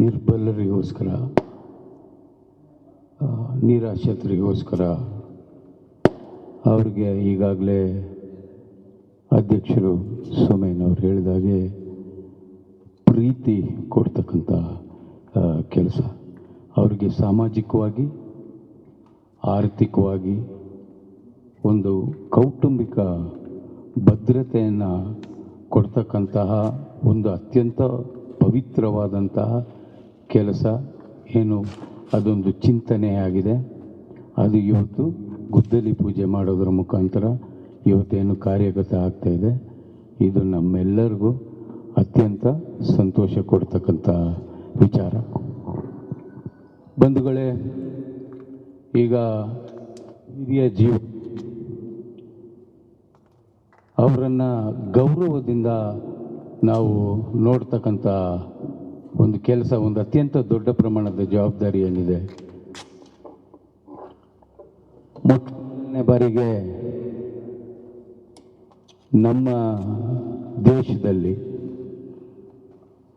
ನಿರ್ಬಲರಿಗೋಸ್ಕರ ನಿರಾಶ್ರಿತರಿಗೋಸ್ಕರ ಅವ್ರಿಗೆ ಈಗಾಗಲೇ ಅಧ್ಯಕ್ಷರು ಸೋಮಯ್ಯನವ್ರು ಹೇಳಿದಾಗೆ ಪ್ರೀತಿ ಕೊಡ್ತಕ್ಕಂಥ ಕೆಲಸ. ಅವರಿಗೆ ಸಾಮಾಜಿಕವಾಗಿ, ಆರ್ಥಿಕವಾಗಿ ಒಂದು ಕೌಟುಂಬಿಕ ಭದ್ರತೆಯನ್ನು ಕೊಡ್ತಕ್ಕಂತಹ ಒಂದು ಅತ್ಯಂತ ಪವಿತ್ರವಾದಂತಹ ಕೆಲಸ ಏನು ಅದೊಂದು ಚಿಂತನೆಯಾಗಿದೆ ಅದು ಇವತ್ತು ಗುದ್ದಲಿ ಪೂಜೆ ಮಾಡೋದರ ಮುಖಾಂತರ ಇವತ್ತೇನು ಕಾರ್ಯಗತ ಆಗ್ತಾ ಇದೆ. ಇದು ನಮ್ಮೆಲ್ಲರಿಗೂ ಅತ್ಯಂತ ಸಂತೋಷ ಕೊಡ್ತಕ್ಕಂಥ ವಿಚಾರ. ಬಂಧುಗಳೇ, ಈಗ ಹಿರಿಯ ಜೀವ ಅವರನ್ನು ಗೌರವದಿಂದ ನಾವು ನೋಡ್ತಕ್ಕಂಥ ಒಂದು ಕೆಲಸ, ಒಂದು ಅತ್ಯಂತ ದೊಡ್ಡ ಪ್ರಮಾಣದ ಜವಾಬ್ದಾರಿ ಏನಿದೆ? ಮೊದಲನೇ ಬಾರಿಗೆ ನಮ್ಮ ದೇಶದಲ್ಲಿ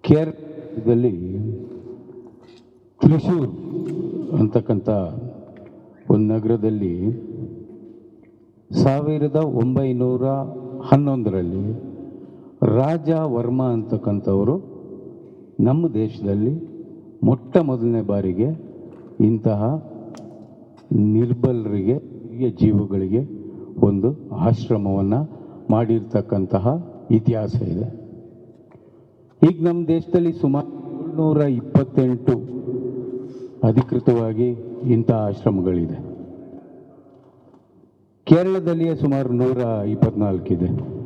ಕೇರಳದಲ್ಲಿ ತ್ರಿಶೂರ್ ಅಂತಕ್ಕಂಥ ಒಂದು ನಗರದಲ್ಲಿ ಸಾವಿರದ ಒಂಬೈನೂರ ಹನ್ನೊಂದರಲ್ಲಿ ರಾಜ ವರ್ಮ ಅಂತಕ್ಕಂಥವರು ನಮ್ಮ ದೇಶದಲ್ಲಿ ಮೊಟ್ಟ ಮೊದಲನೇ ಬಾರಿಗೆ ಇಂತಹ ನಿರ್ಬಲರಿಗೆ, ಹಿರಿಯ ಜೀವಗಳಿಗೆ ಒಂದು ಆಶ್ರಮವನ್ನು ಮಾಡಿರ್ತಕ್ಕಂತಹ ಇತಿಹಾಸ ಇದೆ. ಈಗ ನಮ್ಮ ದೇಶದಲ್ಲಿ ಸುಮಾರು ಏಳ್ನೂರ ಇಪ್ಪತ್ತೆಂಟು ಅಧಿಕೃತವಾಗಿ ಇಂಥ ಆಶ್ರಮಗಳಿದೆ. ಕೇರಳದಲ್ಲಿಯೇ ಸುಮಾರು ನೂರ ಇಪ್ಪತ್ನಾಲ್ಕಿದೆ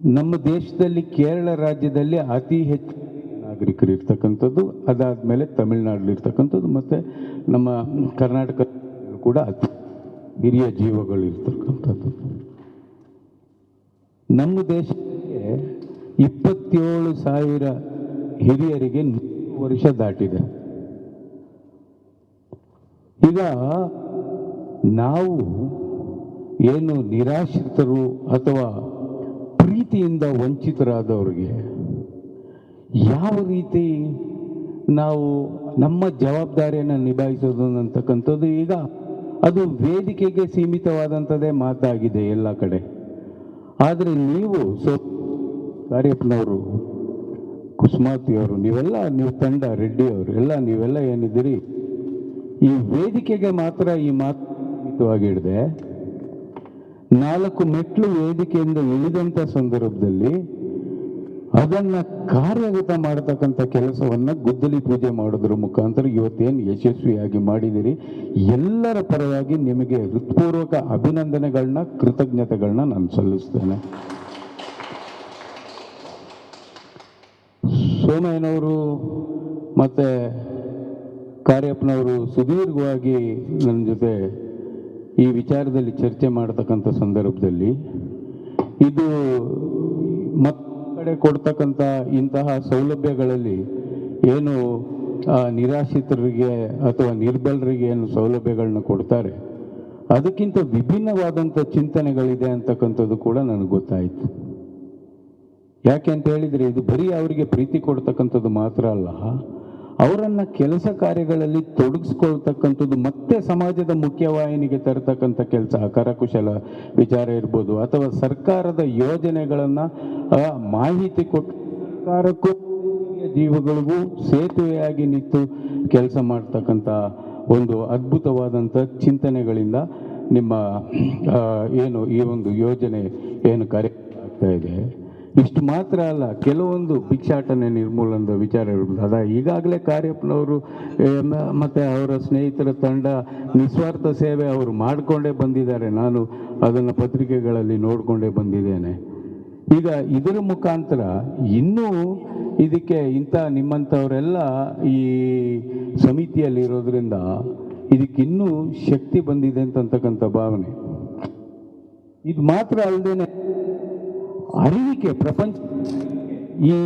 ನಮ್ಮ ದೇಶದಲ್ಲಿ ಕೇರಳ ರಾಜ್ಯದಲ್ಲಿ ಅತಿ ಹೆಚ್ಚು ನಾಗರಿಕರು ಇರ್ತಕ್ಕಂಥದ್ದು, ಅದಾದಮೇಲೆ ತಮಿಳ್ನಾಡಲ್ಲಿರ್ತಕ್ಕಂಥದ್ದು ಮತ್ತು ನಮ್ಮ ಕರ್ನಾಟಕ ಕೂಡ ಅತಿ ಹಿರಿಯ ಜೀವಗಳು ಇರ್ತಕ್ಕಂಥದ್ದು. ನಮ್ಮ ದೇಶಕ್ಕೆ ಇಪ್ಪತ್ತೇಳು ಸಾವಿರ ಹಿರಿಯರಿಗೆ ವರ್ಷ ದಾಟಿದೆ. ಈಗ ನಾವು ಏನು ನಿರಾಶ್ರಿತರು ಅಥವಾ ಪ್ರೀತಿಯಿಂದ ವಂಚಿತರಾದವ್ರಿಗೆ ಯಾವ ರೀತಿ ನಾವು ನಮ್ಮ ಜವಾಬ್ದಾರಿಯನ್ನು ನಿಭಾಯಿಸೋದು ಅಂತಕ್ಕಂಥದ್ದು ಈಗ ಅದು ವೇದಿಕೆಗೆ ಸೀಮಿತವಾದಂಥದ್ದೇ ಮಾತಾಗಿದೆ ಎಲ್ಲ ಕಡೆ. ಆದರೆ ನೀವು ಸೊ ಕಾರ್ಯಪ್ಪನವರು ಕುಸುಮಾತಿಯವರು ನೀವೆಲ್ಲ ನೀವು ತಂಡ, ರೆಡ್ಡಿ ಅವರು, ಎಲ್ಲ ನೀವೆಲ್ಲ ಏನಿದ್ದೀರಿ? ಈ ವೇದಿಕೆಗೆ ಮಾತ್ರ ಈ ಮಾತು ಹಿಡ್ದೆ ನಾಲ್ಕು ಮೆಟ್ಲು ವೇದಿಕೆಯಿಂದ ಇಳಿದಂಥ ಸಂದರ್ಭದಲ್ಲಿ ಅದನ್ನ ಕಾರ್ಯಗತ ಮಾಡತಕ್ಕಂಥ ಕೆಲಸವನ್ನ ಗುದ್ದಲಿ ಪೂಜೆ ಮಾಡೋದ್ರ ಮುಖಾಂತರ ಇವತ್ತೇನು ಯಶಸ್ವಿಯಾಗಿ ಮಾಡಿದಿರಿ. ಎಲ್ಲರ ಪರವಾಗಿ ನಿಮಗೆ ಹೃತ್ಪೂರ್ವಕ ಅಭಿನಂದನೆಗಳನ್ನ ಕೃತಜ್ಞತೆಗಳನ್ನ ನಾನು ಸಲ್ಲಿಸ್ತೇನೆ. ಸೋಮಯ್ಯನವರು ಮತ್ತೆ ಕಾರ್ಯಪ್ಪನವರು ಸುದೀರ್ಘವಾಗಿ ನನ್ನ ಜೊತೆ ಈ ವಿಚಾರದಲ್ಲಿ ಚರ್ಚೆ ಮಾಡತಕ್ಕಂಥ ಸಂದರ್ಭದಲ್ಲಿ ಇದು ಮತ್ತ ಕಡೆ ಕೊಡ್ತಕ್ಕಂಥ ಇಂತಹ ಸೌಲಭ್ಯಗಳಲ್ಲಿ ಏನು ನಿರಾಶ್ರಿತರಿಗೆ ಅಥವಾ ನಿರ್ಬಲರಿಗೆ ಏನು ಸೌಲಭ್ಯಗಳನ್ನ ಕೊಡ್ತಾರೆ. ಅದಕ್ಕಿಂತ ವಿಭಿನ್ನವಾದಂಥ ಚಿಂತನೆಗಳಿದೆ ಅಂತಕ್ಕಂಥದ್ದು ಕೂಡ ನನಗೆ ಗೊತ್ತಾಯಿತು. ಯಾಕೆ ಅಂತ ಹೇಳಿದರೆ ಇದು ಬರೀ ಅವರಿಗೆ ಪ್ರೀತಿ ಕೊಡ್ತಕ್ಕಂಥದ್ದು ಮಾತ್ರ ಅಲ್ಲ. ಅವರನ್ನ ಕೆಲಸ ಕಾರ್ಯಗಳಲ್ಲಿ ತೊಡಗಿಸ್ಕೊಳ್ತಕ್ಕಂಥದ್ದು ಮತ್ತೆ ಸಮಾಜದ ಮುಖ್ಯವಾಹಿನಿಗೆ ತರತಕ್ಕಂಥ ಕೆಲಸ ಕರಕುಶಲ ವಿಚಾರ ಇರ್ಬೋದು, ಅಥವಾ ಸರ್ಕಾರದ ಯೋಜನೆಗಳನ್ನು ಮಾಹಿತಿ ಕೊಟ್ಟು ಸರ್ಕಾರಕ್ಕೂ ಜೀವಗಳಿಗೂ ಸೇತುವೆಯಾಗಿ ನಿಂತು ಕೆಲಸ ಮಾಡ್ತಕ್ಕಂಥ ಒಂದು ಅದ್ಭುತವಾದಂಥ ಚಿಂತನೆಗಳಿಂದ ನಿಮ್ಮ ಏನು ಈ ಒಂದು ಯೋಜನೆ ಏನು ಕಾರ್ಯ ಆಗ್ತಾ ಇದೆ. ಇಷ್ಟು ಮಾತ್ರ ಅಲ್ಲ, ಕೆಲವೊಂದು ಭಿಕ್ಷಾಟನೆ ನಿರ್ಮೂಲನದ ವಿಚಾರ ಇರ್ಬೋದು. ಅದ ಈಗಾಗಲೇ ಕಾರ್ಯಪ್ಪನವರು ಮತ್ತು ಅವರ ಸ್ನೇಹಿತರ ತಂಡ ನಿಸ್ವಾರ್ಥ ಸೇವೆ ಅವರು ಮಾಡಿಕೊಂಡೇ ಬಂದಿದ್ದಾರೆ. ನಾನು ಅದನ್ನು ಪತ್ರಿಕೆಗಳಲ್ಲಿ ನೋಡಿಕೊಂಡೇ ಬಂದಿದ್ದೇನೆ. ಈಗ ಇದರ ಮುಖಾಂತರ ಇನ್ನೂ ಇದಕ್ಕೆ ಇಂಥ ನಿಮ್ಮಂಥವರೆಲ್ಲ ಈ ಸಮಿತಿಯಲ್ಲಿ ಇರೋದ್ರಿಂದ ಇದಕ್ಕಿನ್ನೂ ಶಕ್ತಿ ಬಂದಿದೆ ಅಂತಕ್ಕಂಥ ಭಾವನೆ. ಇದು ಮಾತ್ರ ಅಲ್ಲದೇನೆ ಅರಿವಿಕೆ, ಪ್ರಪಂಚ, ಈ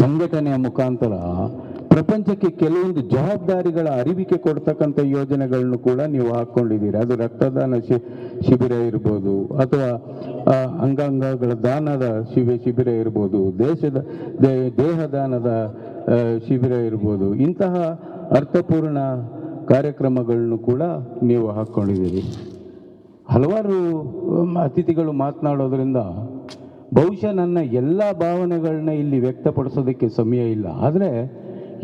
ಸಂಘಟನೆಯ ಮುಖಾಂತರ ಪ್ರಪಂಚಕ್ಕೆ ಕೆಲವೊಂದು ಜವಾಬ್ದಾರಿಗಳ ಅರಿವಿಕೆ ಕೊಡ್ತಕ್ಕಂಥ ಯೋಜನೆಗಳನ್ನು ಕೂಡ ನೀವು ಹಾಕ್ಕೊಂಡಿದ್ದೀರಿ ಅದು ರಕ್ತದಾನ ಶಿ, ಶಿಬಿರ ಇರ್ಬೋದು, ಅಥವಾ ಅಂಗಾಂಗಗಳ ದಾನದ ಶಿಬಿ, ಶಿಬಿರ ಇರ್ಬೋದು, ದೇಶದ ದೇಹದಾನದ ಶಿಬಿರ ಇರ್ಬೋದು, ಇಂತಹ ಅರ್ಥಪೂರ್ಣ ಕಾರ್ಯಕ್ರಮಗಳನ್ನು ಕೂಡ ನೀವು ಹಾಕ್ಕೊಂಡಿದ್ದೀರಿ ಹಲವಾರು ಅತಿಥಿಗಳು ಮಾತನಾಡೋದ್ರಿಂದ ಬಹುಶಃ ನನ್ನ ಎಲ್ಲ ಭಾವನೆಗಳನ್ನ ಇಲ್ಲಿ ವ್ಯಕ್ತಪಡಿಸೋದಕ್ಕೆ ಸಮಯ ಇಲ್ಲ. ಆದರೆ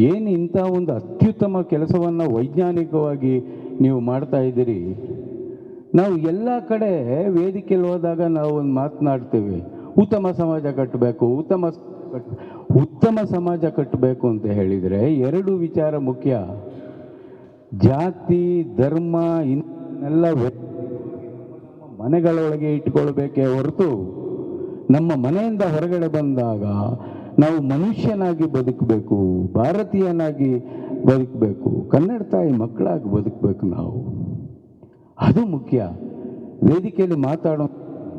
ಏನು ಇಂಥ ಒಂದು ಅತ್ಯುತ್ತಮ ಕೆಲಸವನ್ನು ವೈಜ್ಞಾನಿಕವಾಗಿ ನೀವು ಮಾಡ್ತಾ ಇದ್ದೀರಿ? ನಾವು ಎಲ್ಲ ಕಡೆ ವೇದಿಕೆಯಲ್ಲಿ ಹೋದಾಗ ನಾವು ಒಂದು ಮಾತನಾಡ್ತೀವಿ. ಉತ್ತಮ ಸಮಾಜ ಕಟ್ಟಬೇಕು, ಉತ್ತಮ ಉತ್ತಮ ಸಮಾಜ ಕಟ್ಟಬೇಕು ಅಂತ ಹೇಳಿದರೆ ಎರಡು ವಿಚಾರ ಮುಖ್ಯ. ಜಾತಿ, ಧರ್ಮ ಇನ್ನೆಲ್ಲ ಮನೆಗಳೊಳಗೆ ಇಟ್ಕೊಳ್ಬೇಕೇ ಹೊರತು ನಮ್ಮ ಮನೆಯಿಂದ ಹೊರಗಡೆ ಬಂದಾಗ ನಾವು ಮನುಷ್ಯನಾಗಿ ಬದುಕಬೇಕು, ಭಾರತೀಯನಾಗಿ ಬದುಕಬೇಕು, ಕನ್ನಡ ತಾಯಿ ಮಕ್ಕಳಾಗಿ ಬದುಕಬೇಕು ನಾವು. ಅದು ಮುಖ್ಯ. ವೇದಿಕೆಯಲ್ಲಿ ಮಾತಾಡೋ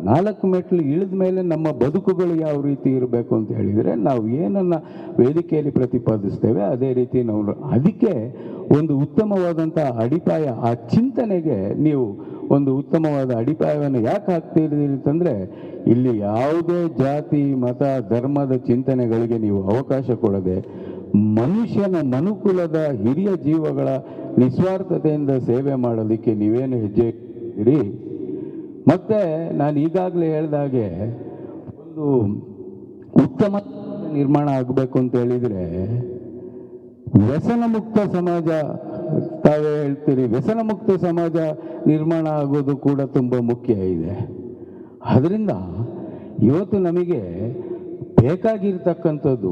ನಾಲ್ಕು ಮೆಟ್ಲು ಇಳಿದ ಮೇಲೆ ನಮ್ಮ ಬದುಕುಗಳು ಯಾವ ರೀತಿ ಇರಬೇಕು ಅಂತ ಹೇಳಿದರೆ, ನಾವು ಏನನ್ನು ವೇದಿಕೆಯಲ್ಲಿ ಪ್ರತಿಪಾದಿಸ್ತೇವೆ, ಅದೇ ರೀತಿ ನಾವು ಅದಕ್ಕೆ ಒಂದು ಉತ್ತಮವಾದಂಥ ಅಡಿಪಾಯ, ಆ ಚಿಂತನೆಗೆ ನೀವು ಒಂದು ಉತ್ತಮವಾದ ಅಡಿಪಾಯವನ್ನು ಯಾಕೆ ಹಾಕ್ತಿದ್ದೀರಿ ಅಂತಂದರೆ, ಇಲ್ಲಿ ಯಾವುದೇ ಜಾತಿ, ಮತ, ಧರ್ಮದ ಚಿಂತನೆಗಳಿಗೆ ನೀವು ಅವಕಾಶ ಕೊಡದೆ, ಮನುಷ್ಯನ ಮನುಕುಲದ ಹಿರಿಯ ಜೀವಗಳ ನಿಸ್ವಾರ್ಥತೆಯಿಂದ ಸೇವೆ ಮಾಡೋದಕ್ಕೆ ನೀವೇನು ಹೆಜ್ಜೆ ಇಡಿ ಮತ್ತೆ ನಾನು ಈಗಾಗಲೇ ಹೇಳಿದಾಗೆ ಒಂದು ಉತ್ತಮ ನಿರ್ಮಾಣ ಆಗಬೇಕು ಅಂತ ಹೇಳಿದರೆ ವ್ಯಸನ ಮುಕ್ತ ಸಮಾಜ ತಾವೇ ಹೇಳ್ತೀರಿ ವ್ಯಸನ ಮುಕ್ತ ಸಮಾಜ ನಿರ್ಮಾಣ ಆಗೋದು ಕೂಡ ತುಂಬ ಮುಖ್ಯ ಇದೆ. ಅದರಿಂದ ಇವತ್ತು ನಮಗೆ ಬೇಕಾಗಿರ್ತಕ್ಕಂಥದ್ದು,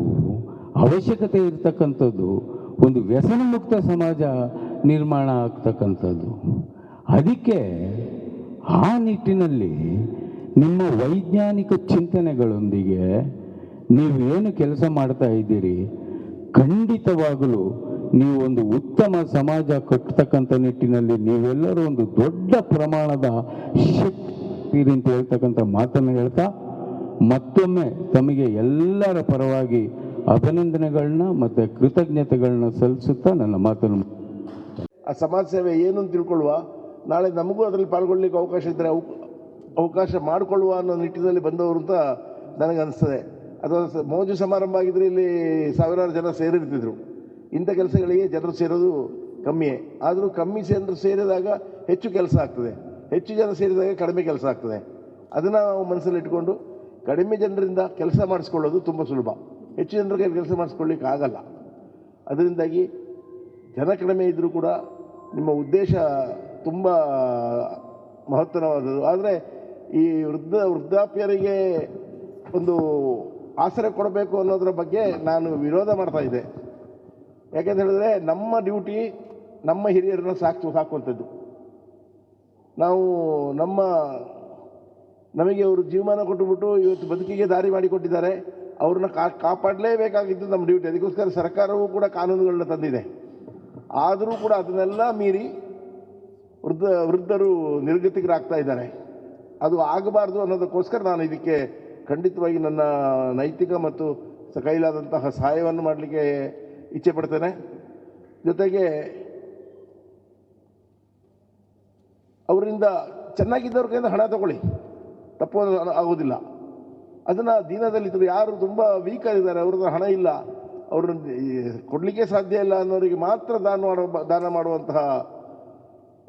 ಅವಶ್ಯಕತೆ ಇರ್ತಕ್ಕಂಥದ್ದು, ಒಂದು ವ್ಯಸನ ಮುಕ್ತ ಸಮಾಜ ನಿರ್ಮಾಣ ಆಗ್ತಕ್ಕಂಥದ್ದು. ಅದಕ್ಕೆ ಆ ನಿಟ್ಟಿನಲ್ಲಿ ನಿಮ್ಮ ವೈಜ್ಞಾನಿಕ ಚಿಂತನೆಗಳೊಂದಿಗೆ ನೀವು ಏನು ಕೆಲಸ ಮಾಡ್ತಾ ಇದ್ದೀರಿ, ಖಂಡಿತವಾಗಲೂ ನೀವು ಒಂದು ಉತ್ತಮ ಸಮಾಜ ಕಟ್ಟತಕ್ಕಂಥ ನಿಟ್ಟಿನಲ್ಲಿ ನೀವೆಲ್ಲರೂ ಒಂದು ದೊಡ್ಡ ಪ್ರಮಾಣದ ಶಕ್ತಿ ಅಂತ ಹೇಳ್ತಕ್ಕಂಥ ಮಾತನ್ನು ಹೇಳ್ತಾ ಮತ್ತೊಮ್ಮೆ ತಮಗೆ ಎಲ್ಲರ ಪರವಾಗಿ ಅಭಿನಂದನೆಗಳನ್ನ ಮತ್ತು ಕೃತಜ್ಞತೆಗಳನ್ನ ಸಲ್ಲಿಸುತ್ತಾ ನನ್ನ ಮಾತನ್ನು ಆ ಸಮಾಜ ಸೇವೆ ಏನು ಅಂತ ತಿಳ್ಕೊಳ್ಳುವ? ನಾಳೆ ನಮಗೂ ಅದರಲ್ಲಿ ಪಾಲ್ಗೊಳ್ಳಿಕ್ಕೆ ಅವಕಾಶ ಇದ್ದರೆ ಅವ್ ಅವಕಾಶ ಮಾಡಿಕೊಳ್ಳುವ ಅನ್ನೋ ನಿಟ್ಟಿನಲ್ಲಿ ಬಂದವರು ಅಂತ ನನಗೆ ಅನಿಸ್ತದೆ ಅಥವಾ ಸ- ಮೋಜು ಸಮಾರಂಭ ಆಗಿದ್ರೆ ಇಲ್ಲಿ ಸಾವಿರಾರು ಜನ ಸೇರಿರ್ತಿದ್ರು. ಇಂಥ ಕೆಲಸಗಳಿಗೆ ಜನರು ಸೇರೋದು ಕಮ್ಮಿಯೇ. ಆದರೂ ಕಮ್ಮಿ ಜನರು ಸೇರಿದಾಗ ಹೆಚ್ಚು ಕೆಲಸ ಆಗ್ತದೆ. ಹೆಚ್ಚು ಜನ ಸೇರಿದಾಗ ಕಡಿಮೆ ಕೆಲಸ ಆಗ್ತದೆ. ಅದನ್ನು ನಾವು ಮನಸ್ಸಲ್ಲಿ ಇಟ್ಕೊಂಡು ಕಡಿಮೆ ಜನರಿಂದ ಕೆಲಸ ಮಾಡಿಸ್ಕೊಳ್ಳೋದು ತುಂಬ ಸುಲಭ. ಹೆಚ್ಚು ಜನರ ಕೈಲಿ ಕೆಲಸ ಮಾಡಿಸ್ಕೊಳ್ಳಿಕ್ಕೆ ಆಗಲ್ಲ. ಅದರಿಂದಾಗಿ ಜನ ಕಡಿಮೆ ಇದ್ದರೂ ಕೂಡ ನಿಮ್ಮ ಉದ್ದೇಶ ತುಂಬ ಮಹತ್ತರವಾದದ್ದು. ಆದರೆ ಈ ವೃದ್ಧ, ವೃದ್ಧಾಪ್ಯರಿಗೆ ಒಂದು ಆಸರೆ ಕೊಡಬೇಕು ಅನ್ನೋದ್ರ ಬಗ್ಗೆ ನಾನು ವಿರೋಧ ಮಾಡ್ತಾ ಇದ್ದೆ. ಯಾಕೆಂತ ಹೇಳಿದ್ರೆ ನಮ್ಮ ಡ್ಯೂಟಿ ನಮ್ಮ ಹಿರಿಯರನ್ನು ಸಾಕು, ಸಾಕುವಂಥದ್ದು. ನಾವು ನಮ್ಮ, ನಮಗೆ ಅವರು ಜೀವಮಾನ ಕೊಟ್ಟುಬಿಟ್ಟು ಇವತ್ತು ಬದುಕಿಗೆ ದಾರಿ ಮಾಡಿಕೊಟ್ಟಿದ್ದಾರೆ ಅವ್ರನ್ನ ಕಾ ಕಾಪಾಡಲೇಬೇಕಾಗಿದ್ದು ನಮ್ಮ ಡ್ಯೂಟಿ. ಅದಕ್ಕೋಸ್ಕರ ಸರ್ಕಾರವೂ ಕೂಡ ಕಾನೂನುಗಳನ್ನ ತಂದಿದೆ. ಆದರೂ ಕೂಡ ಅದನ್ನೆಲ್ಲ ಮೀರಿ ವೃದ್ಧ, ವೃದ್ಧರು ನಿರ್ಗತಿಕರಾಗ್ತಾ ಇದ್ದಾರೆ. ಅದು ಆಗಬಾರ್ದು ಅನ್ನೋದಕ್ಕೋಸ್ಕರ ನಾನು ಇದಕ್ಕೆ ಖಂಡಿತವಾಗಿ ನನ್ನ ನೈತಿಕ ಮತ್ತು ಕೈಲಾದಂತಹ ಸಹಾಯವನ್ನು ಮಾಡಲಿಕ್ಕೆ ಇಚ್ಛೆ ಪಡ್ತಾನೆ. ಜೊತೆಗೆ ಅವರಿಂದ ಚೆನ್ನಾಗಿದ್ದವ್ರ ಕೈಯಿಂದ ಹಣ ತಗೊಳ್ಳಿ. ತಪ್ಪು ಆಗೋದಿಲ್ಲ. ಅದನ್ನು ದೀನದಲ್ಲಿದ್ದರು ಯಾರು ತುಂಬ ವೀಕ್ ಆಗಿದ್ದಾರೆ ಅವ್ರದ್ದು ಹಣ ಇಲ್ಲ. ಅವ್ರನ್ನ ಕೊಡಲಿಕ್ಕೆ ಸಾಧ್ಯ ಇಲ್ಲ ಅನ್ನೋರಿಗೆ ಮಾತ್ರ ದಾನ ಮಾಡೋ ದಾನ ಮಾಡುವಂತಹ,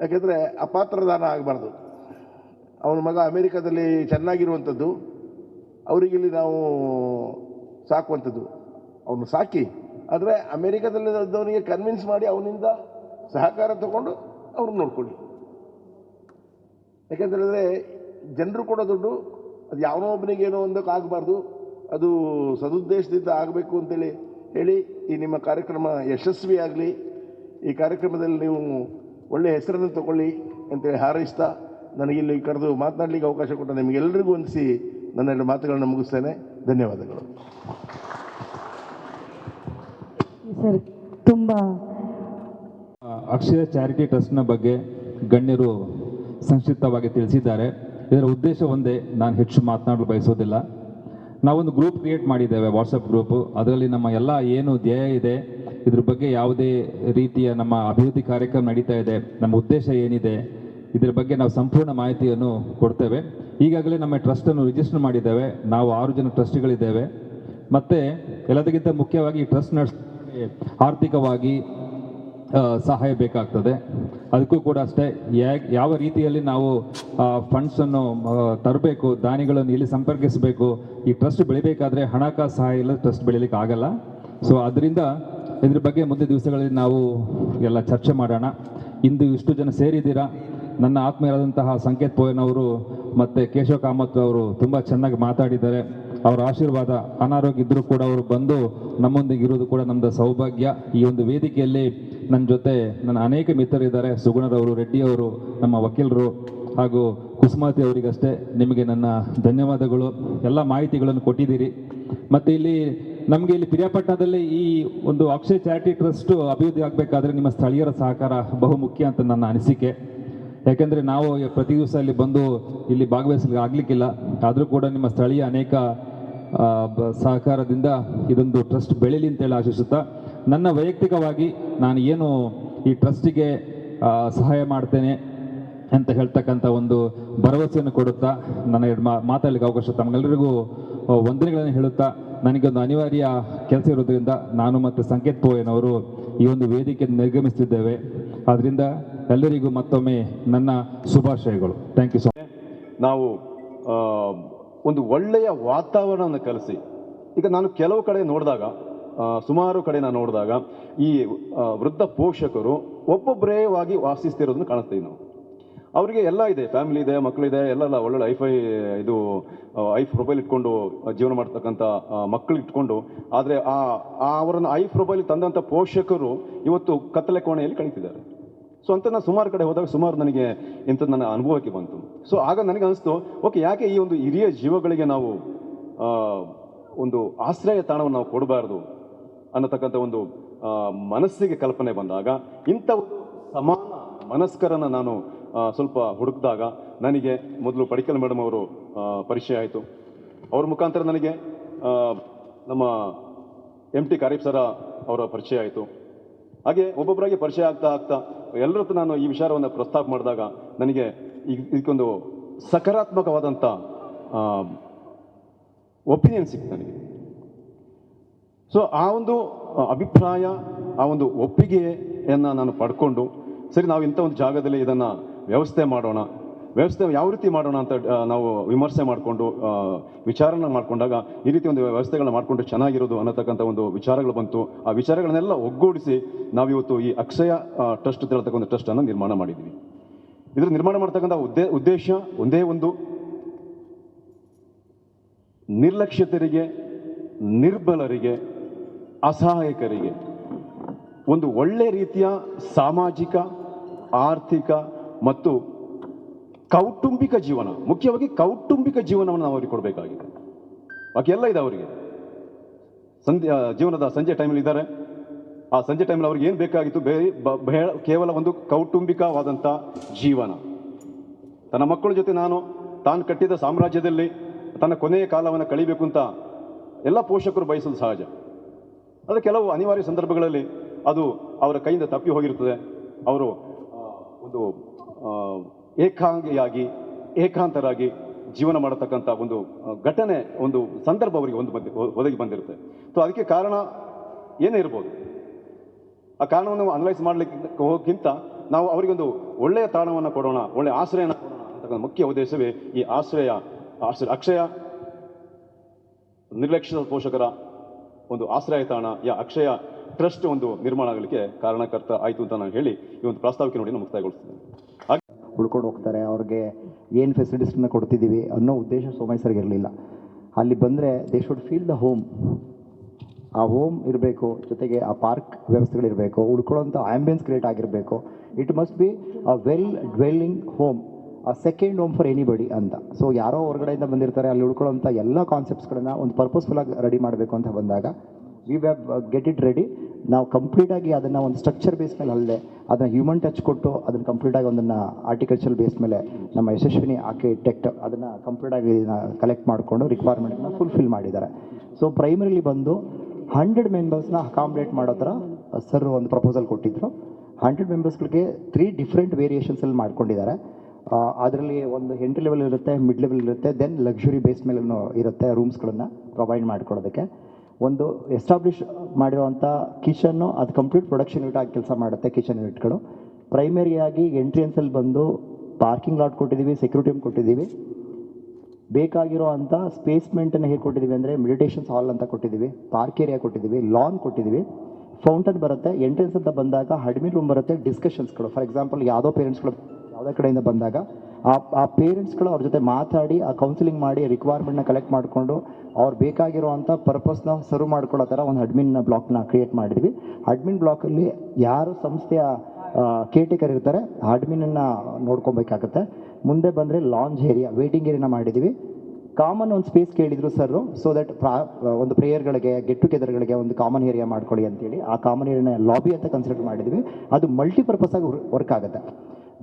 ಯಾಕೆಂದರೆ ಅಪಾತ್ರ ದಾನ ಆಗಬಾರ್ದು. ಅವನ ಮಗ ಅಮೇರಿಕಾದಲ್ಲಿ ಚೆನ್ನಾಗಿರುವಂಥದ್ದು. ಅವರಿಗಿಲ್ಲಿ ನಾವು ಸಾಕುವಂಥದ್ದು. ಅವನು ಸಾಕಿ. ಆದರೆ ಅಮೇರಿಕಾದಲ್ಲಿದ್ದವನಿಗೆ ಕನ್ವಿನ್ಸ್ ಮಾಡಿ ಅವನಿಂದ ಸಹಕಾರ ತಗೊಂಡು ಅವ್ರನ್ನ ನೋಡ್ಕೊಳ್ಳಿ ಯಾಕೆಂತ ಹೇಳಿದ್ರೆ ಜನರು ಕೊಡೋ ದುಡ್ಡು ಅದು ಯಾವನೋ ಒಬ್ಬನಿಗೆ ಏನೋ ಒಂದಕ್ಕೆ ಆಗಬಾರ್ದು, ಅದು ಸದುದ್ದೇಶದಿಂದ ಆಗಬೇಕು ಅಂತೇಳಿ ಹೇಳಿ ಈ ನಿಮ್ಮ ಕಾರ್ಯಕ್ರಮ ಯಶಸ್ವಿ ಆಗಲಿ, ಈ ಕಾರ್ಯಕ್ರಮದಲ್ಲಿ ನೀವು ಒಳ್ಳೆಯ ಹೆಸರನ್ನು ತಗೊಳ್ಳಿ ಅಂತೇಳಿ ಹಾರೈಸ್ತಾ ನನಗಿಲ್ಲಿ ಕರೆದು ಮಾತನಾಡಲಿಕ್ಕೆ ಅವಕಾಶ ಕೊಟ್ಟ ನಿಮಗೆಲ್ಲರಿಗೂ ಹೊಂದಿಸಿ ನನ್ನೆರಡು ಮಾತುಗಳನ್ನು ಮುಗಿಸ್ತೇನೆ. ಧನ್ಯವಾದಗಳು. ಸರ್, ತುಂಬಾ ಅಕ್ಷಯ ಚಾರಿಟಿ ಟ್ರಸ್ಟ್ನ ಬಗ್ಗೆ ಗಣ್ಯರು ಸಂಕ್ಷಿಪ್ತವಾಗಿ ತಿಳಿಸಿದ್ದಾರೆ. ಇದರ ಉದ್ದೇಶ ಒಂದೇ, ನಾನು ಹೆಚ್ಚು ಮಾತನಾಡಲು ಬಯಸೋದಿಲ್ಲ. ನಾವೊಂದು ಗ್ರೂಪ್ ಕ್ರಿಯೇಟ್ ಮಾಡಿದ್ದೇವೆ, ವಾಟ್ಸಪ್ ಗ್ರೂಪು. ಅದರಲ್ಲಿ ನಮ್ಮ ಎಲ್ಲ ಏನು ಧ್ಯೇಯ ಇದೆ, ಇದ್ರ ಬಗ್ಗೆ ಯಾವುದೇ ರೀತಿಯ ನಮ್ಮ ಅಭಿವೃದ್ಧಿ ಕಾರ್ಯಕ್ರಮ ನಡೀತಾ ಇದೆ, ನಮ್ಮ ಉದ್ದೇಶ ಏನಿದೆ, ಇದ್ರ ಬಗ್ಗೆ ನಾವು ಸಂಪೂರ್ಣ ಮಾಹಿತಿಯನ್ನು ಕೊಡ್ತೇವೆ. ಈಗಾಗಲೇ ನಮ್ಮ ಟ್ರಸ್ಟನ್ನು ರಿಜಿಸ್ಟರ್ ಮಾಡಿದ್ದೇವೆ. ನಾವು ಆರು ಜನ ಟ್ರಸ್ಟ್ಗಳಿದ್ದೇವೆ. ಮತ್ತು ಎಲ್ಲದಕ್ಕಿಂತ ಮುಖ್ಯವಾಗಿ ಟ್ರಸ್ಟ್ ನಡ್ಸ್ ಆರ್ಥಿಕವಾಗಿ ಸಹಾಯ ಬೇಕಾಗ್ತದೆ. ಅದಕ್ಕೂ ಕೂಡ ಅಷ್ಟೇ ಯಾವ ರೀತಿಯಲ್ಲಿ ನಾವು ಫಂಡ್ಸನ್ನು ತರಬೇಕು, ದಾನಿಗಳನ್ನು ಇಲ್ಲಿ ಸಂಪರ್ಕಿಸಬೇಕು, ಈ ಟ್ರಸ್ಟ್ ಬೆಳಿಬೇಕಾದ್ರೆ ಹಣಕಾಸು ಸಹಾಯ ಇಲ್ಲ ಟ್ರಸ್ಟ್ ಬೆಳಿಲಿಕ್ಕೆ ಆಗಲ್ಲ. ಸೊ ಅದರಿಂದ ಇದ್ರ ಬಗ್ಗೆ ಮುಂದೆ ದಿವಸಗಳಲ್ಲಿ ನಾವು ಎಲ್ಲ ಚರ್ಚೆ ಮಾಡೋಣ. ಇಂದು ಇಷ್ಟು ಜನ ಸೇರಿದ್ದೀರಾ? ನನ್ನ ಆತ್ಮೀಯರಾದಂತಹ ಸಂಕೇತ್ ಪೋಯನವರು ಮತ್ತು ಕೇಶವ ಕಾಮತ್ ಅವರು ತುಂಬ ಚೆನ್ನಾಗಿ ಮಾತಾಡಿದ್ದಾರೆ. ಅವರ ಆಶೀರ್ವಾದ ಅನಾರೋಗ್ಯ ಇದ್ದರೂ ಕೂಡ ಅವರು ಬಂದು ನಮ್ಮೊಂದಿಗೆ ಇರೋದು ಕೂಡ ನಮ್ಮದು ಸೌಭಾಗ್ಯ. ಈ ಒಂದು ವೇದಿಕೆಯಲ್ಲಿ ನನ್ನ ಜೊತೆ ನನ್ನ ಅನೇಕ ಮಿತ್ರರಿದ್ದಾರೆ ಸುಗುಣರವರು ರೆಡ್ಡಿಯವರು ನಮ್ಮ ವಕೀಲರು ಹಾಗೂ ಕುಸುಮಾತಿ ಅವರಿಗಷ್ಟೇ ನಿಮಗೆ ನನ್ನ ಧನ್ಯವಾದಗಳು. ಎಲ್ಲ ಮಾಹಿತಿಗಳನ್ನು ಕೊಟ್ಟಿದ್ದೀರಿ. ಮತ್ತು ಇಲ್ಲಿ ನಮಗೆ ಇಲ್ಲಿ ಪಿರಿಯಾಪಟ್ಟಣದಲ್ಲಿ ಈ ಒಂದು ಅಕ್ಷಯ ಚಾರಿಟಿ ಟ್ರಸ್ಟ್ ಅಭಿವೃದ್ಧಿ ಆಗಬೇಕಾದ್ರೆ ನಿಮ್ಮ ಸ್ಥಳೀಯರ ಸಹಕಾರ ಬಹುಮುಖ್ಯ ಅಂತ ನನ್ನ ಅನಿಸಿಕೆ. ಯಾಕೆಂದರೆ ನಾವು ಪ್ರತಿ ದಿವಸ ಇಲ್ಲಿ ಬಂದು ಇಲ್ಲಿ ಭಾಗವಹಿಸಲಿಕ್ಕೆ ಆಗಲಿಕ್ಕಿಲ್ಲ. ಆದರೂ ಕೂಡ ನಿಮ್ಮ ಸ್ಥಳೀಯ ಅನೇಕ ಸಹಕಾರದಿಂದ ಇದೊಂದು ಟ್ರಸ್ಟ್ ಬೆಳೀಲಿ ಅಂತೇಳಿ ಆಶಿಸುತ್ತಾ, ನನ್ನ ವೈಯಕ್ತಿಕವಾಗಿ ನಾನು ಏನು ಈ ಟ್ರಸ್ಟಿಗೆ ಸಹಾಯ ಮಾಡ್ತೇನೆ ಅಂತ ಹೇಳ್ತಕ್ಕಂಥ ಒಂದು ಭರವಸೆಯನ್ನು ಕೊಡುತ್ತಾ ಮಾ ಮಾತಾಡಲಿಕ್ಕೆ ಅವಕಾಶ ತಮಗೆಲ್ಲರಿಗೂ ವಂದನೆಗಳನ್ನು ಹೇಳುತ್ತಾ, ನನಗೊಂದು ಅನಿವಾರ್ಯ ಕೆಲಸ ಇರೋದ್ರಿಂದ ನಾನು ಮತ್ತು ಸಂಕೇತ್ ಪೋಯನವರು ಈ ಒಂದು ವೇದಿಕೆಯನ್ನು ನಿರ್ಗಮಿಸುತ್ತಿದ್ದೇವೆ. ಆದ್ದರಿಂದ ಎಲ್ಲರಿಗೂ ಮತ್ತೊಮ್ಮೆ ನನ್ನ ಶುಭಾಶಯಗಳು. ಥ್ಯಾಂಕ್ ಯು ಸೊ ನಾವು ಒಂದು ಒಳ್ಳೆಯ ವಾತಾವರಣವನ್ನು ಕಲಿಸಿ. ಈಗ ನಾನು ಕೆಲವು ಕಡೆ ನೋಡಿದಾಗ ಸುಮಾರು ಕಡೆ ನಾನು ನೋಡಿದಾಗ ಈ ವೃದ್ಧ ಪೋಷಕರು ಒಬ್ಬೊಬ್ಬರೇವಾಗಿ ವಾಸಿಸ್ತಿರೋದನ್ನು ಕಾಣಿಸ್ತೀವಿ ನಾವು. ಅವರಿಗೆ ಎಲ್ಲ ಇದೆ, ಫ್ಯಾಮಿಲಿ ಇದೆ ಮಕ್ಕಳಿದೆ ಎಲ್ಲ ಒಳ್ಳೊಳ್ಳೆ ಐಫೈ ಇದು ಐ ಪ್ರೊಫೈಲ್ ಇಟ್ಕೊಂಡು ಜೀವನ ಮಾಡ್ತಕ್ಕಂಥ ಮಕ್ಕಳು ಇಟ್ಕೊಂಡು, ಆದರೆ ಆ ಅವರನ್ನು ಐ ಪ್ರೊಫೈಲ್ ತಂದಂಥ ಪೋಷಕರು ಇವತ್ತು ಕತ್ತಲೆ ಕೋಣೆಯಲ್ಲಿ ಕಳೀತಿದ್ದಾರೆ. ಸೊ ಅಂತ ನಾನು ಸುಮಾರು ಕಡೆ ಹೋದಾಗ ಸುಮಾರು ನನಗೆ ಇಂಥದ್ದು ನನ್ನ ಅನುಭವಕ್ಕೆ ಬಂತು. ಸೊ ಆಗ ನನಗೆ ಅನಿಸ್ತು, ಓಕೆ, ಯಾಕೆ ಈ ಒಂದು ಹಿರಿಯ ಜೀವಗಳಿಗೆ ನಾವು ಒಂದು ಆಶ್ರಯ ತಾಣವನ್ನು ನಾವು ಕೊಡಬಾರ್ದು? ಅನ್ನತಕ್ಕಂಥ ಒಂದು ಮನಸ್ಸಿಗೆ ಕಲ್ಪನೆ ಬಂದಾಗ, ಇಂಥ ಸಮಾನ ಮನಸ್ಕರನ್ನು ನಾನು ಸ್ವಲ್ಪ ಹುಡುಕಿದಾಗ ನನಗೆ ಮೊದಲು ಪಡಿಕಲ್ ಮೇಡಮ್ ಅವರು ಪರಿಚಯ ಆಯಿತು. ಅವ್ರ ಮುಖಾಂತರ ನನಗೆ ನಮ್ಮ ಎಂ ಟಿ ಕಾರಿಫ್ ಸರ ಅವರ ಪರಿಚಯ ಆಯಿತು. ಹಾಗೆ ಒಬ್ಬೊಬ್ಬರಾಗಿ ಪರಿಚಯ ಆಗ್ತಾ ಆಗ್ತಾ ಎಲ್ಲರ ಹತ್ರ ನಾನು ಈ ವಿಚಾರವನ್ನು ಪ್ರಸ್ತಾಪ ಮಾಡಿದಾಗ ನನಗೆ ಇದಕ್ಕೊಂದು ಸಕಾರಾತ್ಮಕವಾದಂಥ ಒಪಿನಿಯನ್ ಸಿಕ್ತು ನನಗೆ. ಸೊ ಆ ಒಂದು ಅಭಿಪ್ರಾಯ, ಆ ಒಂದು ಒಪ್ಪಿಗೆಯನ್ನು ನಾನು ಪಡ್ಕೊಂಡು, ಸರಿ, ನಾವು ಇಂಥ ಒಂದು ಜಾಗದಲ್ಲಿ ಇದನ್ನು ವ್ಯವಸ್ಥೆ ಮಾಡೋಣ ವ್ಯವಸ್ಥೆ ಯಾವ ರೀತಿ ಮಾಡೋಣ ಅಂತ ನಾವು ವಿಮರ್ಶೆ ಮಾಡಿಕೊಂಡು ವಿಚಾರನ ಮಾಡಿಕೊಂಡಾಗ ಈ ರೀತಿ ಒಂದು ವ್ಯವಸ್ಥೆಗಳನ್ನ ಮಾಡಿಕೊಂಡು ಚೆನ್ನಾಗಿರೋದು ಅನ್ನತಕ್ಕಂಥ ಒಂದು ವಿಚಾರಗಳು ಬಂತು. ಆ ವಿಚಾರಗಳನ್ನೆಲ್ಲ ಒಗ್ಗೂಡಿಸಿ ನಾವಿವತ್ತು ಈ ಅಕ್ಷಯ ಟ್ರಸ್ಟ್ ಒಂದು ಟ್ರಸ್ಟನ್ನು ನಿರ್ಮಾಣ ಮಾಡಿದ್ದೀವಿ. ಇದರ ನಿರ್ಮಾಣ ಮಾಡ್ತಕ್ಕಂಥ ಉದ್ದೇ, ಉದ್ದೇಶ ಒಂದೇ ಒಂದು. ನಿರ್ಲಕ್ಷ್ಯತರಿಗೆ, ನಿರ್ಬಲರಿಗೆ, ಅಸಹಾಯಕರಿಗೆ ಒಂದು ಒಳ್ಳೆ ರೀತಿಯ ಸಾಮಾಜಿಕ, ಆರ್ಥಿಕ ಮತ್ತು ಕೌಟುಂಬಿಕ ಜೀವನ, ಮುಖ್ಯವಾಗಿ ಕೌಟುಂಬಿಕ ಜೀವನವನ್ನು ನಾವು ಅವರಿಗೆ ಕೊಡಬೇಕಾಗಿದೆ ಬಾಕಿ ಎಲ್ಲ ಇದೆ ಅವರಿಗೆ. ಸಂಧ್ಯ ಜೀವನದ ಸಂಜೆ ಟೈಮಲ್ಲಿ ಇದ್ದಾರೆ. ಆ ಸಂಜೆ ಟೈಮಲ್ಲಿ ಅವ್ರಿಗೆ ಏನು ಬೇಕಾಗಿತ್ತು? ಬ- ಕೇವಲ ಒಂದು ಕೌಟುಂಬಿಕವಾದಂಥ ಜೀವನ. ತನ್ನ ಮಕ್ಕಳ ಜೊತೆ ನಾನು ತಾನು ಕಟ್ಟಿದ ಸಾಮ್ರಾಜ್ಯದಲ್ಲಿ ತನ್ನ ಕೊನೆಯ ಕಾಲವನ್ನು ಕಳಿಬೇಕು ಅಂತ ಎಲ್ಲ ಪೋಷಕರು ಬಯಸಲು ಸಹಜ. ಆದರೆ ಕೆಲವು ಅನಿವಾರ್ಯ ಸಂದರ್ಭಗಳಲ್ಲಿ ಅದು ಅವರ ಕೈಯಿಂದ ತಪ್ಪಿ ಹೋಗಿರುತ್ತದೆ ಅವರು ಒಂದು ಏಕಾಂಗಿಯಾಗಿ, ಏಕಾಂತರಾಗಿ ಜೀವನ ಮಾಡತಕ್ಕಂಥ ಒಂದು ಘಟನೆ, ಒಂದು ಸಂದರ್ಭ ಅವರಿಗೆ ಒಂದು ಬಂದಿ ಒದಗಿ ಬಂದಿರುತ್ತೆ. ಸೊ ಅದಕ್ಕೆ ಕಾರಣ ಏನೇ ಇರ್ಬೋದು. ಆ ಕಾರಣವನ್ನು ಅನಲೈಸ್ ಮಾಡಲಿಕ್ಕೆ ಹೋಗಿಂತ ನಾವು ಅವರಿಗೊಂದು ಒಳ್ಳೆಯ ತಾಣವನ್ನು ಕೊಡೋಣ, ಒಳ್ಳೆಯ ಆಶ್ರಯನ ಕೊಡೋಣ ಅಂತಕ್ಕಂಥ ಮುಖ್ಯ ಉದ್ದೇಶವೇ ಈ ಆಶ್ರಯ ಆಶ್ರಯ, ಅಕ್ಷಯ, ನಿರ್ಲಕ್ಷಿತ ಪೋಷಕರ ಒಂದು ಆಶ್ರಯ ತಾಣ, ಯಾ ಅಕ್ಷಯ ಟ್ರಸ್ಟ್ ಒಂದು ನಿರ್ಮಾಣ ಆಗಲಿಕ್ಕೆ ಕಾರಣಕರ್ತ ಆಯಿತು ಅಂತ ನಾನು ಹೇಳಿ ಈ ಒಂದು ಪ್ರಾಸ್ತಾವಿಕೆ ನೋಡಿ ನಾನು ಮುಕ್ತಾಯಗೊಳಿಸ್ತೇನೆ. ಉಳ್ಕೊಂಡು ಹೋಗ್ತಾರೆ, ಅವ್ರಿಗೆ ಏನು ಫೆಸಿಲಿಟೀಸ್ನ ಕೊಡ್ತಿದ್ದೀವಿ ಅನ್ನೋ ಉದ್ದೇಶ ಸೋಮಯ್ಯ ಸರ್ಗೆ ಇರಲಿಲ್ಲ. ಅಲ್ಲಿ ಬಂದರೆ they should feel the home ಆ ಹೋಮ್ ಇರಬೇಕು, ಜೊತೆಗೆ ಆ ಪಾರ್ಕ್ ವ್ಯವಸ್ಥೆಗಳಿರಬೇಕು ಉಳ್ಕೊಳ್ಳೋಂಥ ಆ್ಯಂಬಿಯನ್ಸ್ ಕ್ರಿಯೇಟ್ ಆಗಿರಬೇಕು. It must be a well dwelling home a second home for anybody ಅಂತ. ಸೊ ಯಾರೋ ಹೊರಗಡೆಯಿಂದ ಬಂದಿರ್ತಾರೆ, ಅಲ್ಲಿ ಉಳ್ಕೊಳ್ಳೋಂಥ ಎಲ್ಲ ಕಾನ್ಸೆಪ್ಟ್ಸ್ಗಳನ್ನ ಒಂದು ಪರ್ಪಸ್ಫುಲ್ಲಾಗಿ ರೆಡಿ ಮಾಡಬೇಕು ಅಂತ ಬಂದಾಗ ವಿ ಗೆಟ್ ಇಟ್ ರೆಡಿ ನಾವು ಕಂಪ್ಲೀಟಾಗಿ ಅದನ್ನು ಒಂದು ಸ್ಟ್ರಕ್ಚರ್ ಬೇಸ್ ಮೇಲೆ ಅಲ್ಲದೆ ಅದನ್ನು ಹ್ಯೂಮನ್ ಟಚ್ ಕೊಟ್ಟು ಅದನ್ನು ಕಂಪ್ಲೀಟಾಗಿ ಒಂದನ್ನು ಆರ್ಟಿಕಲ್ಚರ್ ಬೇಸ್ ಮೇಲೆ ನಮ್ಮ ಯಶಸ್ವಿನಿ ಆರ್ಕಿಟೆಕ್ಟ್ ಅದನ್ನು ಕಂಪ್ಲೀಟಾಗಿ ಕಲೆಕ್ಟ್ ಮಾಡಿಕೊಂಡು ರಿಕ್ವೈರ್ಮೆಂಟ್ನ ಫುಲ್ಫಿಲ್ ಮಾಡಿದ್ದಾರೆ. ಸೊ ಪ್ರೈಮರಿಲಿ ಬಂದು ಹಂಡ್ರೆಡ್ ಮೆಂಬರ್ಸ್ನ ಅಕಾಮಡೇಟ್ ಮಾಡೋ ಥರ ಸರ್ ಒಂದು ಪ್ರಪೋಸಲ್ ಕೊಟ್ಟಿದ್ರು. ಹಂಡ್ರೆಡ್ ಮೆಂಬರ್ಸ್ಗಳಿಗೆ ತ್ರೀ ಡಿಫ್ರೆಂಟ್ ವೇರಿಯೇಷನ್ಸಲ್ಲಿ ಮಾಡ್ಕೊಂಡಿದ್ದಾರೆ. ಅದರಲ್ಲಿ ಒಂದು ಎಂಟ್ರಿ ಲೆವೆಲ್ ಇರುತ್ತೆ ಮಿಡ್ ಲೆವೆಲ್ ಇರುತ್ತೆ ದೆನ್ ಲಕ್ಸುರಿ ಬೇಸ್ ಮೇಲೂ ಇರುತ್ತೆ ರೂಮ್ಸ್ಗಳನ್ನು ಪ್ರೊವೈಡ್ ಮಾಡಿಕೊಡೋದಕ್ಕೆ ಒಂದು ಎಸ್ಟಾಬ್ಲಿಷ್ ಮಾಡಿರುವಂಥ ಕಿಚನ್ನು ಅದು ಕಂಪ್ಲೀಟ್ ಪ್ರೊಡಕ್ಷನ್ ಯೂನಿಟ್ ಆಗಿ ಕೆಲಸ ಮಾಡುತ್ತೆ ಕಿಚನ್ ಯೂನಿಟ್ಗಳು ಪ್ರೈಮರಿಯಾಗಿ ಎಂಟ್ರಿಯನ್ಸಲ್ಲಿ ಬಂದು ಪಾರ್ಕಿಂಗ್ ಲಾಟ್ ಕೊಟ್ಟಿದ್ದೀವಿ ಸೆಕ್ಯೂರಿಟಿ ಕೊಟ್ಟಿದ್ದೀವಿ. ಬೇಕಾಗಿರೋ ಅಂಥ ಸ್ಪೇಸ್ಮೆಂಟನ್ನು ಹೇಗೆ ಕೊಟ್ಟಿದ್ದೀವಿ ಅಂದರೆ ಮೆಡಿಟೇಷನ್ಸ್ ಹಾಲ್ ಅಂತ ಕೊಟ್ಟಿದ್ದೀವಿ ಪಾರ್ಕ್ ಏರಿಯಾ ಕೊಟ್ಟಿದ್ದೀವಿ ಲಾನ್ ಕೊಟ್ಟಿದ್ದೀವಿ. ಫೌಂಟನ್ ಬರುತ್ತೆ ಎಂಟ್ರೆನ್ಸ್ ಅಂತ ಬಂದಾಗ ಅಡ್ಮಿನ್ ರೂಮ್ ಬರುತ್ತೆ ಡಿಸ್ಕಷನ್ಸ್ಗಳು ಫಾರ್ ಎಕ್ಸಾಂಪಲ್ ಯಾವುದೋ ಪೇರೆಂಟ್ಸ್ಗಳು ಯಾವುದೇ ಕಡೆಯಿಂದ ಬಂದಾಗ ಆ ಆ ಪೇರೆಂಟ್ಸ್ಗಳು ಅವ್ರ ಜೊತೆ ಮಾತಾಡಿ, ಆ ಕೌನ್ಸಿಲಿಂಗ್ ಮಾಡಿ ರಿಕ್ವೈರ್ಮೆಂಟ್ನ ಕಲೆಕ್ಟ್ ಮಾಡಿಕೊಂಡು ಅವ್ರು ಬೇಕಾಗಿರುವಂಥ ಪರ್ಪಸ್ನ ಸರ್ವ್ ಮಾಡ್ಕೊಳ್ಳೋ ಥರ ಒಂದು ಅಡ್ಮಿನ್ ಬ್ಲಾಕ್ನ ಕ್ರಿಯೇಟ್ ಮಾಡಿದ್ವಿ. ಅಡ್ಮಿನ್ ಬ್ಲಾಕಲ್ಲಿ ಯಾರು ಸಂಸ್ಥೆಯ ಕೇರ್ಟೇಕರ್ ಇರ್ತಾರೆ ಅಡ್ಮಿನನ್ನು ನೋಡ್ಕೊಬೇಕಾಗತ್ತೆ. ಮುಂದೆ ಬಂದರೆ ಲಾಂಜ್ ಏರಿಯಾ ವೇಟಿಂಗ್ ಏರಿಯಾನ ಮಾಡಿದ್ವಿ. ಕಾಮನ್ ಒಂದು ಸ್ಪೇಸ್ ಕೇಳಿದ್ರು ಸರ್ ಸೊ ದಟ್ ಪ್ರಾ ಒಂದು ಪ್ರೇಯರ್ಗಳಿಗೆ ಗೆಟ್ ಟುಗೆದರ್ಗಳಿಗೆ ಒಂದು ಕಾಮನ್ ಏರಿಯಾ ಮಾಡ್ಕೊಳ್ಳಿ ಅಂತೇಳಿ ಆ ಕಾಮನ್ ಏರಿಯಾನ ಲಾಬಿ ಅಂತ ಕನ್ಸಿಡರ್ ಮಾಡಿದ್ವಿ. ಅದು ಮಲ್ಟಿಪರ್ಪಸ್ ಆಗಿ ವರ್ಕ್ ಆಗುತ್ತೆ.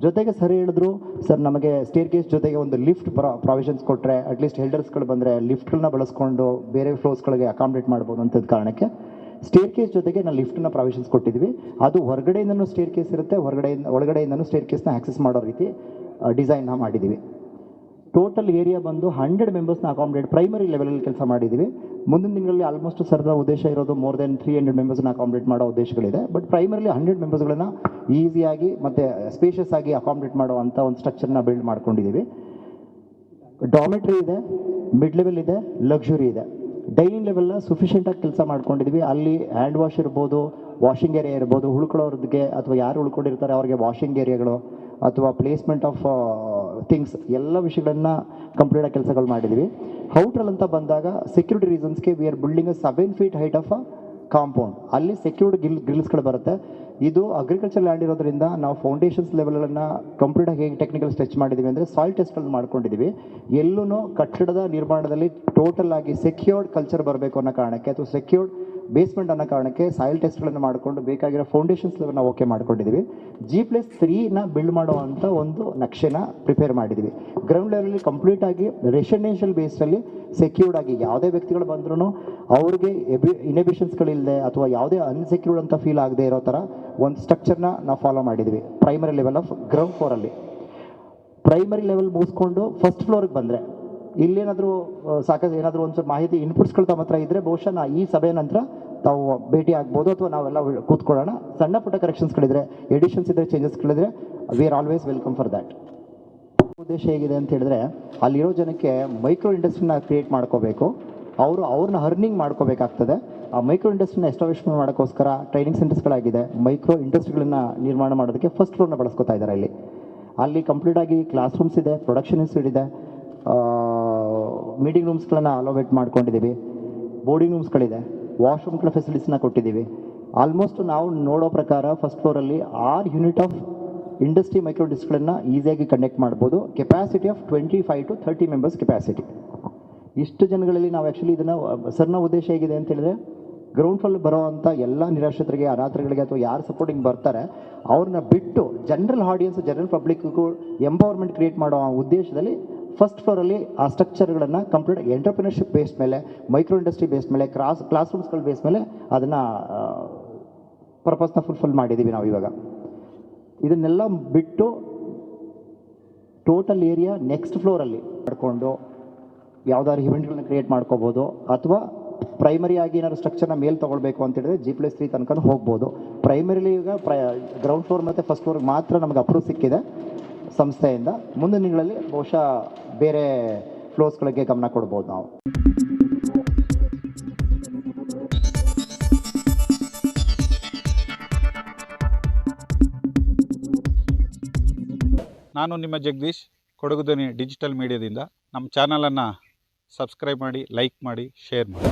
ಜೊತೆಗೆ ಸರ್ ಹೇಳಿದ್ರು, ಸರ್, ನಮಗೆ ಸ್ಟೇರ್ ಕೇಸ್ ಜೊತೆಗೆ ಒಂದು ಲಿಫ್ಟ್ ಪ್ರಾವಿಷನ್ಸ್ ಕೊಟ್ಟರೆ ಅಟ್ಲೀಸ್ಟ್ ಹೆಲ್ಡರ್ಸ್ಗಳು ಬಂದರೆ ಲಿಫ್ಟ್ಗಳನ್ನ ಬಳಸ್ಕೊಂಡು ಬೇರೆ ಫ್ಲೋರ್ಸ್ಗಳಿಗೆ ಅಕಾಮಿಡೇಟ್ ಮಾಡ್ಬೋದು ಅಂತದ ಕಾರಣಕ್ಕೆ ಸ್ಟೇರ್ ಕೇಸ್ ಜೊತೆಗೆ ನಾವು ಲಿಫ್ಟನ್ನ ಪ್ರಾವಿಷನ್ಸ್ ಕೊಟ್ಟಿದ್ವಿ. ಅದು ಹೊರಗಡೆಯಿಂದನೂ ಸ್ಟೇರ್ ಕೇಸ್ ಇರುತ್ತೆ, ಹೊರಗಡೆಯಿಂದ, ಒಳಗಡೆಯಿಂದನೂ ಸ್ಟೇರ್ ಕೇಸ್ನ ಆಕ್ಸೆಸ್ ಮಾಡೋ ರೀತಿ ಡಿಸೈನ್ನ ಮಾಡಿದ್ದೀವಿ ಟೋಟಲ್ ಏರಿಯಾ ಬಂದು ಹಂಡ್ರೆಡ್ ಮೆಂಬರ್ಸ್ನ ಅಕಾಮಡೇಟ್ ಪ್ರೈಮರಿ ಲೆವೆಲಲ್ಲಿ ಕೆಲಸ ಮಾಡಿದ್ದೀವಿ ಮುಂದಿನ ದಿನಗಳಲ್ಲಿ ಆಲ್ಮೋಸ್ಟ್ ಸರ್ದ ಉದ್ದೇಶ ಇರೋದು ಮೋರ್ ದೆನ್ ತ್ರೀ ಹಂಡ್ರೆಡ್ ಮೆಂಬರ್ಸ್ನ ಅಕಾಮಿಡೇಟ್ ಮಾಡೋ ಉದ್ದೇಶಗಳಿದೆ. ಬಟ್ ಪ್ರೈಮರಿಲಿ ಹಂಡ್ರೆಡ್ ಮೆಂಬರ್ಸ್ಗಳನ್ನ ಈಸಿಯಾಗಿ ಮತ್ತು ಸ್ಪೇಷಿಯಸ್ ಆಗಿ ಅಕಾಮಿಡೇಟ್ ಮಾಡೋ ಒಂದು ಸ್ಟ್ರಕ್ಚರ್ನ ಬಿಲ್ಡ್ ಮಾಡ್ಕೊಂಡಿದ್ದೀವಿ ಡಾಮೆಟ್ರಿ ಇದೆ ಮಿಡ್ ಲೆವೆಲ್ ಇದೆ ಲಕ್ಸುರಿ ಇದೆ. ಡೈನಿಂಗ್ ಲೆವೆಲ್ನ ಸುಫಿಷಿಯಂಟಾಗಿ ಕೆಲಸ ಮಾಡ್ಕೊಂಡಿದ್ವಿ. ಅಲ್ಲಿ ಹ್ಯಾಂಡ್ ವಾಶ್ ಇರ್ಬೋದು ವಾಷಿಂಗ್ ಏರಿಯಾ ಇರ್ಬೋದು, ಉಳ್ಕೊಳ್ಳೋರ್ಗೆ ಅಥವಾ ಯಾರು ಉಳ್ಕೊಂಡಿರ್ತಾರೆ ಅವ್ರಿಗೆ ವಾಷಿಂಗ್ ಏರಿಯಾಗಳು ಅಥವಾ ಪ್ಲೇಸ್ಮೆಂಟ್ ಆಫ್ ಥಿಂಗ್ಸ್ ಎಲ್ಲ ವಿಷಯಗಳನ್ನು ಕಂಪ್ಲೀಟಾಗಿ ಕೆಲಸಗಳು ಮಾಡಿದ್ವಿ. ಔಟ್ರಲ್ ಅಂತ ಬಂದಾಗ security ರೀಸನ್ಸ್ಗೆ we are building seven feet height of a compound ಅಲ್ಲಿ ಸೆಕ್ಯೂರ್ಡ್ ಗಿಲ್ ಗ್ರಿಲ್ಸ್ಗಳು ಬರುತ್ತೆ. ಇದು ಅಗ್ರಿಕಲ್ಚರ್ ಲ್ಯಾಂಡ್ ಇರೋದ್ರಿಂದ ನಾವು ಫೌಂಡೇಶನ್ಸ್ ಲೆವೆಲ್ಗಳನ್ನು ಕಂಪ್ಲೀಟಾಗಿ ಹೇಗೆ ಟೆಕ್ನಿಕಲ್ ಸ್ಟೆಚ್ ಮಾಡಿದ್ದೀವಿ ಅಂದರೆ ಸಾಯಿಲ್ ಟೆಸ್ಟ್ಗಳನ್ನು ಮಾಡ್ಕೊಂಡಿದ್ದೀವಿ ಎಲ್ಲೂ ಕಟ್ಟಡದ ನಿರ್ಮಾಣದಲ್ಲಿ ಟೋಟಲ್ ಆಗಿ ಸೆಕ್ಯೂರ್ಡ್ ಕಲ್ಚರ್ ಬರಬೇಕು ಅನ್ನೋ ಕಾರಣಕ್ಕೆ, ಅಥವಾ ಸೆಕ್ಯೂರ್ಡ್ ಬೇಸ್ಮೆಂಟ್ ಅನ್ನೋ ಕಾರಣಕ್ಕೆ ಸಾಯಿಲ್ ಟೆಸ್ಟ್ಗಳನ್ನು ಮಾಡಿಕೊಂಡು ಬೇಕಾಗಿರೋ ಫೌಂಡೇಶನ್ಸ್ ಲೆವೆಲ್ನ ಓಕೆ ಮಾಡ್ಕೊಂಡಿದ್ದೀವಿ ಜಿ ಪ್ಲಸ್ ತ್ರೀನ ಬಿಲ್ಡ್ ಮಾಡುವಂಥ ಒಂದು ನಕ್ಷೆನ ಪ್ರಿಪೇರ್ ಮಾಡಿದ್ದೀವಿ ಗ್ರೌಂಡ್ ಲೆವೆಲಲ್ಲಿ ಕಂಪ್ಲೀಟ್ ಆಗಿ ರೆಸಿಡೆನ್ಷಿಯಲ್ ಬೇಸ್ಡಲ್ಲಿ ಸೆಕ್ಯೂರ್ಡ್ ಆಗಿ ಯಾವುದೇ ವ್ಯಕ್ತಿಗಳು ಬಂದ್ರೂ ಅವ್ರಿಗೆ ಎಬಿ ಇನೆಬಿಷನ್ಸ್ಗಳಿಲ್ಲದೆ ಅಥವಾ ಯಾವುದೇ ಅನ್ಸೆಕ್ಯೂರ್ಡ್ ಅಂತ ಫೀಲ್ ಆಗದೆ ಇರೋ ಥರ ಒಂದು ಸ್ಟ್ರಕ್ಚರ್ನ ನಾವು ಫಾಲೋ ಮಾಡಿದ್ದೀವಿ ಪ್ರೈಮರಿ ಲೆವೆಲ್ ಆಫ್ ಗ್ರೌಂಡ್ ಫ್ಲೋರಲ್ಲಿ ಪ್ರೈಮರಿ ಲೆವೆಲ್ ಮುಗಿಸ್ಕೊಂಡು ಫಸ್ಟ್ ಫ್ಲೋರ್ಗೆ ಬಂದರೆ ಇಲ್ಲೇನಾದರೂ ಸಾಕಷ್ಟು ಏನಾದರೂ ಒಂದು ಸ್ವಲ್ಪ ಮಾಹಿತಿ ಇನ್ಪುಟ್ಸ್ಗಳು ತಮ್ಮ ಹತ್ರ ಇದ್ದರೆ ಬಹುಶಃ ನಾ ಈ ಸಭೆ ನಂತರ ತಾವು ಭೇಟಿ ಆಗ್ಬೋದು ಅಥವಾ ನಾವೆಲ್ಲ ಕೂತ್ಕೊಳ್ಳೋಣ. ಸಣ್ಣ ಪುಟ್ಟ ಕರೆಕ್ಷನ್ಸ್ಗಳಿದ್ರೆ ಎಡಿಷನ್ಸ್ ಇದ್ದರೆ ಚೇಂಜಸ್ಗಳಿದ್ರೆ we are always welcome for that ಉದ್ದೇಶ ಹೇಗಿದೆ ಅಂತ ಹೇಳಿದ್ರೆ, ಅಲ್ಲಿರೋ ಜನಕ್ಕೆ ಮೈಕ್ರೋ ಇಂಡಸ್ಟ್ರಿನ ಕ್ರಿಯೇಟ್ ಮಾಡ್ಕೋಬೇಕು. ಅವರು ಅವ್ರನ್ನ ಅರ್ನಿಂಗ್ ಮಾಡ್ಕೋಬೇಕಾಗ್ತದೆ. ಆ ಮೈಕ್ರೋ ಇಂಡಸ್ಟ್ರಿನ ಎಸ್ಟಾಬ್ಲಿಷ್ಮೆಂಟ್ ಮಾಡೋಕ್ಕೋಸ್ಕರ ಟ್ರೈನಿಂಗ್ ಸೆಂಟರ್ಸ್ಗಳಾಗಿದೆ ಮೈಕ್ರೋ ಇಂಡಸ್ಟ್ರಿಗಳನ್ನ ನಿರ್ಮಾಣ ಮಾಡೋದಕ್ಕೆ ಫಸ್ಟ್ ಫ್ಲೋರ್ನ ಬಳಸ್ಕೊತಾ ಇದ್ದಾರೆ ಇಲ್ಲಿ ಅಲ್ಲಿ ಕಂಪ್ಲೀಟ್ ಆಗಿ ಕ್ಲಾಸ್ ರೂಮ್ಸ್ ಇದೆ ಪ್ರೊಡಕ್ಷನ್ ಇನ್ಸ್ಟಿಟ್ಯೂಟ್ ಇದೆ. ಮೀಟಿಂಗ್ ರೂಮ್ಸ್ಗಳನ್ನು ಅಲೋವೇಟ್ ಮಾಡ್ಕೊಂಡಿದ್ದೀವಿ. ಬೋರ್ಡಿಂಗ್ ರೂಮ್ಸ್ಗಳಿದೆ ವಾಶ್ರೂಮ್ಗಳ ಫೆಸಿಲಿಟೀಸ್ನ ಕೊಟ್ಟಿದ್ದೀವಿ. ಆಲ್ಮೋಸ್ಟ್ ನಾವು ನೋಡೋ ಪ್ರಕಾರ ಫಸ್ಟ್ ಫ್ಲೋರಲ್ಲಿ ಆರು ಯೂನಿಟ್ ಆಫ್ ಇಂಡಸ್ಟ್ರಿ ಮೈಕ್ರೋ ಡಿಸ್ಕ್ಗಳನ್ನು ಈಸಿಯಾಗಿ ಕಂಡಕ್ಟ್ ಮಾಡ್ಬೋದು. Capacity of twenty five to thirty members capacity ಇಷ್ಟು ಜನಗಳಲ್ಲಿ ನಾವು ಆ್ಯಕ್ಚುಲಿ ಇದನ್ನು, ಸರ್ನ ಉದ್ದೇಶ ಹೇಗಿದೆ ಅಂತ ಹೇಳಿದ್ರೆ ಗ್ರೌಂಡ್ ಫ್ಲೋರ್ ಬರೋವಂಥ ಎಲ್ಲ ನಿರಾಶ್ರಿತರಿಗೆ ರಾತ್ರಿಗಳಿಗೆ ಅಥವಾ ಯಾರು ಸಪೋರ್ಟಿಂಗ್ ಬರ್ತಾರೆ, ಅವ್ರನ್ನ ಬಿಟ್ಟು ಜನರಲ್ ಆಡಿಯನ್ಸ್ ಜನರಲ್ ಪಬ್ಲಿಕ್ಗೂ ಎಂಪವರ್ಮೆಂಟ್ ಕ್ರಿಯೇಟ್ ಮಾಡೋ ಆ ಉದ್ದೇಶದಲ್ಲಿ ಫಸ್ಟ್ ಫ್ಲೋರಲ್ಲಿ ಆ ಸ್ಟ್ರಕ್ಚರ್ಗಳನ್ನು ಕಂಪ್ಲೀಟ್ ಎಂಟರ್ಪ್ರಿನರ್ಶಿಪ್ ಬೇಸ್ ಮೇಲೆ ಮೈಕ್ರೋ ಇಂಡಸ್ಟ್ರಿ ಬೇಸ್ ಮೇಲೆ ಕ್ಲಾಸ್ ಕ್ಲಾಸ್ ರೂಮ್ಸ್ಗಳ ಬೇಸ್ ಮೇಲೆ ಅದನ್ನು ಪರ್ಪಸ್ನ ಫುಲ್ಫಿಲ್ ಮಾಡಿದ್ದೀವಿ ನಾವು ಇವಾಗ. ಇದನ್ನೆಲ್ಲ ಬಿಟ್ಟು ಟೋಟಲ್ ಏರಿಯಾ ನೆಕ್ಸ್ಟ್ ಫ್ಲೋರಲ್ಲಿ ಮಾಡಿಕೊಂಡು ಯಾವ್ದಾದ್ರು ಇವೆಂಟ್ಗಳನ್ನ ಕ್ರಿಯೇಟ್ ಮಾಡ್ಕೋಬೋದು ಅಥವಾ ಪ್ರೈಮರಿ ಆಗಿ ಏನಾದ್ರು ಸ್ಟ್ರಕ್ಚರ್ನ ಮೇಲೆ ತೊಗೊಳ್ಬೇಕು ಅಂತ ಹೇಳಿದ್ರೆ ಜಿ ಪ್ಲಸ್ ತ್ರೀ ತನಕ ಹೋಗ್ಬೋದು. ಪ್ರೈಮರಿಲಿ ಈಗ ಪ್ರೈ ಗ್ರೌಂಡ್ ಫ್ಲೋರ್ ಮತ್ತು ಫಸ್ಟ್ ಫ್ಲೋರ್ಗೆ ಮಾತ್ರ ನಮಗೆ ಅಪ್ರೂವ್ ಸಿಕ್ಕಿದೆ. ಸಂಸ್ಥೆಯಿಂದ ಮುಂದಿನ ದಿನಗಳಲ್ಲಿ ಬಹುಶಃ ಬೇರೆ ಫ್ಲೋಸ್ಗಳಿಗೆ ಗಮನ ಕೊಡ್ಬೋದು ನಾವು. ನಾನು ನಿಮ್ಮ ಜಗದೀಶ್, ಕೊಡಗು ಧ್ವನಿ ಡಿಜಿಟಲ್ ಮೀಡಿಯಾದಿಂದ. ನಮ್ಮ ಚಾನಲನ್ನು ಸಬ್ಸ್ಕ್ರೈಬ್ ಮಾಡಿ, ಲೈಕ್ ಮಾಡಿ, ಶೇರ್ ಮಾಡಿ.